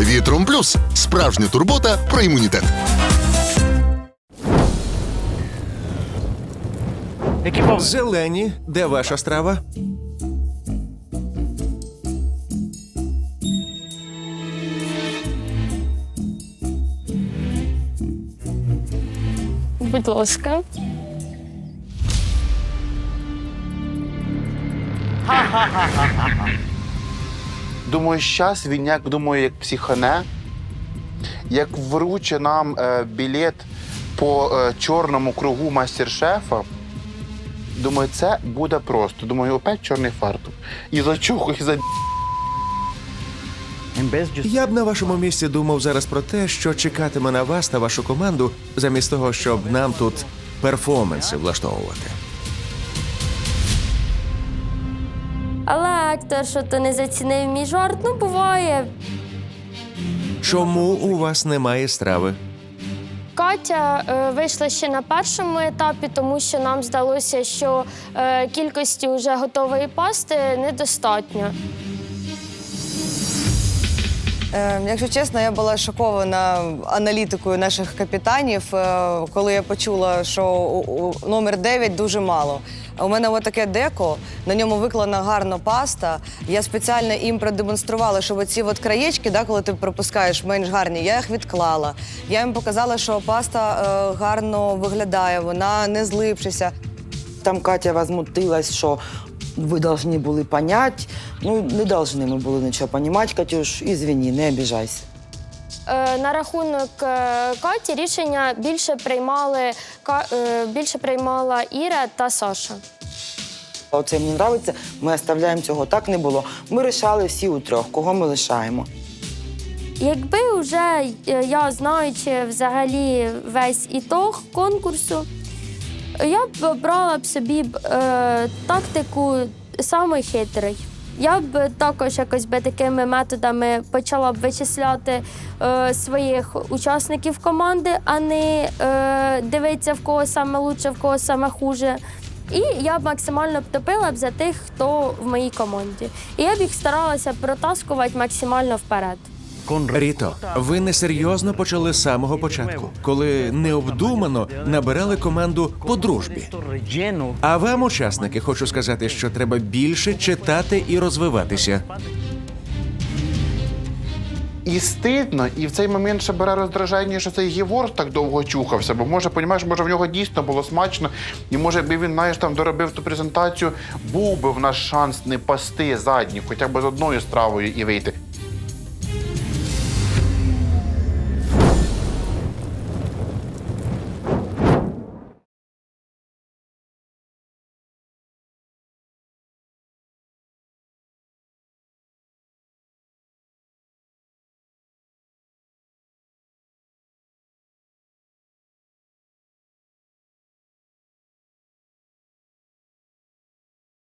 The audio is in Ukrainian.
Вітром плюс справжня турбота про імунітет. Зелені, де ваша страва? Будь ласка. Думаю, щас він як думаю, як психане, як вруче нам е, білет по е, чорному кругу мастер-шефа. Думаю, це буде просто. Думаю, опять чорний фартук. І за чуху, і за Я б на вашому місці думав зараз про те, що чекатиме на вас та вашу команду, замість того, щоб нам тут перформанси влаштовувати. Але актор, що то не зацінив мій жарт, ну буває. Чому у вас немає страви? Катя е, вийшла ще на першому етапі, тому що нам здалося, що е, кількості вже готової пасти недостатньо. Е, Якщо чесно, я була шокована аналітикою наших капітанів, е, коли я почула, що у- у номер 9 дуже мало. У мене отаке деко, на ньому виклана гарна паста. Я спеціально їм продемонструвала, що оці от краєчки, да, коли ти пропускаєш менш гарні, я їх відклала. Я їм показала, що паста е, гарно виглядає, вона не злипшися. Там Катя возмутилась, що ви повинні були понять. Ну, не повинні ми були нічого понімати, Катюш, ізвини, не обіжайся. Е, На рахунок е, Каті рішення більше приймали е, більше приймала Іра та Саша. Оце мені подобається, ми оставляємо цього. Так не було. Ми рішали всі у трьох, кого ми лишаємо. Якби вже я знаючи взагалі весь ітог конкурсу, я б брала б собі е, тактику самий хитрий. Я б також якось би такими методами почала б вичисляти е, своїх учасників команди, а не е, дивитися в кого саме лучше, в кого саме хуже. І я б максимально топила б за тих, хто в моїй команді. І я б їх старалася протаскувати максимально вперед. Ріто, ви несерйозно почали з самого початку, коли необдумано набирали команду по дружбі. А вам, учасники, хочу сказати, що треба більше читати і розвиватися. І стидно, і в цей момент ще бере роздражання, що цей Євор так довго чухався, бо може, понімаєш, може в нього дійсно було смачно, і може, якби він знаєш, там доробив ту презентацію, був би в нас шанс не пасти задніх, хоча б з одною стравою і вийти.